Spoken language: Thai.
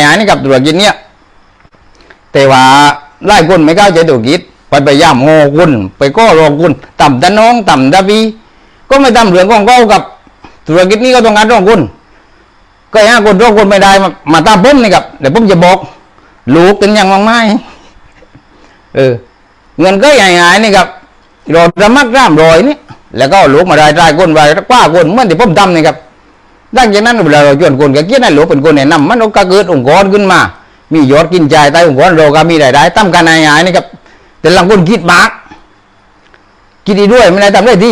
อย่างนี้กับธุรกิจเนี้ยแต่ว่าไล่คนไม่เข้าใจธุรกิจไปพยายามโง่คุณไปก็รอคุณต่ำตะน้องต่ำตะพีก็ไม่ทำเรื่องของเขากับธุรกิจนี้ก็ต้องการรองคุณก็ยังคนรองคุณไม่ได้มามาตามผมนี่ครับเดี๋ยวผมจะบอก ลูกเป็นอย่างมากไม้เออเงินก็ใหญ่ๆนี่ครับรอระมักร่ามรอยนี่แล้วก็ลูกมาได้ได้คนไปกว้าคนเหมื่อนที่ผมทำนี่ครับ ดังจากนั้นเวลาเราชวนคนก็เกี้ยนหลวเป็นคนแนะนำมันก็เกิดองค์กรขึ้นมา มียอดกินใจใต้องค์กรเราก็มีรายได้ตั้มกันใหญ่ๆนี่ครับแต่ลังคนคิดมากคิดดีด้วยไม่ได้ทำได้ดี